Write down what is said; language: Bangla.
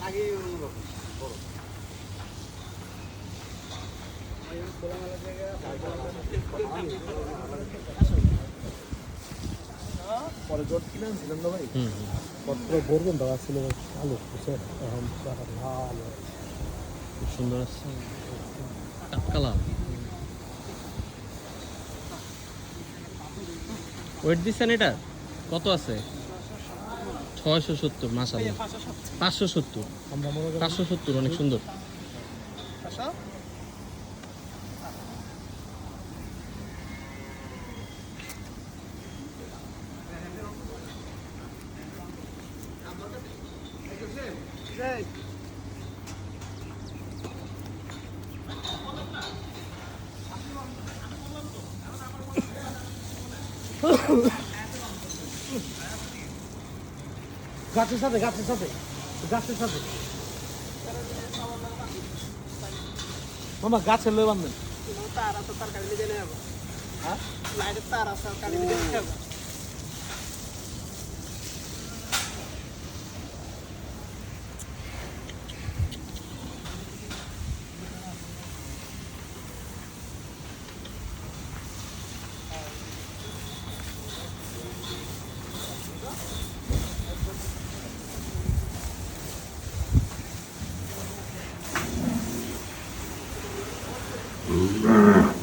লাগে অন্যরকম বড় পরে জোট কিনে আনছিলাম না ভাই হুম পত্র গরবেন ছিল ভালো বুঝছেন এখন সারা খুব সুন্দর আছে। টাটকা ওয়েট দিচ্ছেন এটা? কত আছে? ছয়শো সত্তর মাসাল্লাহ পাঁচশো সত্তর। পাঁচশো সত্তর অনেক সুন্দর। গাছের সাথে গাছের সাথে গাছের সাথে। মামা গাছের লয়ে বান্ধেন তার আছে তার কালি দিয়ে নেব হ্যাঁ? লাইটের তার আছে কালি দিয়ে নেব Mm-hmm.